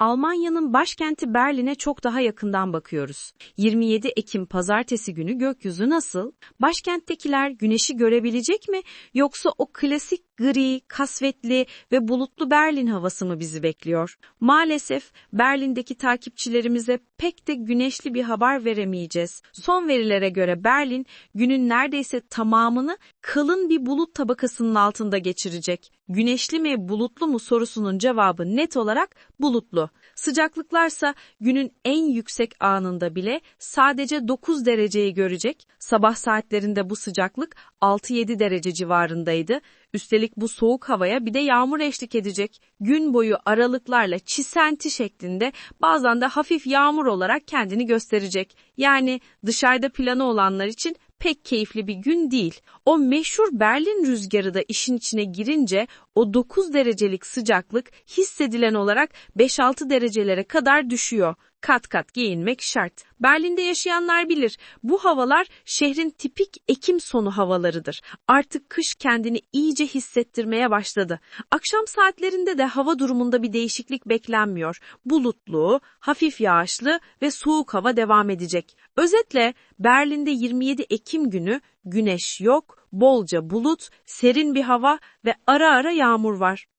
Almanya'nın başkenti Berlin'e çok daha yakından bakıyoruz. 27 Ekim pazartesi günü gökyüzü nasıl? Başkenttekiler güneşi görebilecek mi? Yoksa o klasik gri, kasvetli ve bulutlu Berlin havası mı bizi bekliyor? Maalesef Berlin'deki takipçilerimize pek de güneşli bir haber veremeyeceğiz. Son verilere göre Berlin günün neredeyse tamamını kalın bir bulut tabakasının altında geçirecek. Güneşli mi bulutlu mu sorusunun cevabı net olarak bulutlu. Sıcaklıklarsa günün en yüksek anında bile sadece 9 dereceyi görecek. Sabah saatlerinde bu sıcaklık 6-7 derece civarındaydı. Üstelik bu soğuk havaya bir de yağmur eşlik edecek. Gün boyu aralıklarla çisenti şeklinde bazen de hafif yağmur olarak kendini gösterecek. Yani dışarıda planı olanlar için pek keyifli bir gün değil. O meşhur Berlin rüzgarı da işin içine girince o 9 derecelik sıcaklık hissedilen olarak 5-6 derecelere kadar düşüyor. Kat kat giyinmek şart. Berlin'de yaşayanlar bilir. Bu havalar şehrin tipik Ekim sonu havalarıdır. Artık kış kendini iyice hissettirmeye başladı. Akşam saatlerinde de hava durumunda bir değişiklik beklenmiyor. Bulutlu, hafif yağışlı ve soğuk hava devam edecek. Özetle Berlin'de 27 Ekim günü güneş yok, bolca bulut, serin bir hava ve ara ara yağmur var.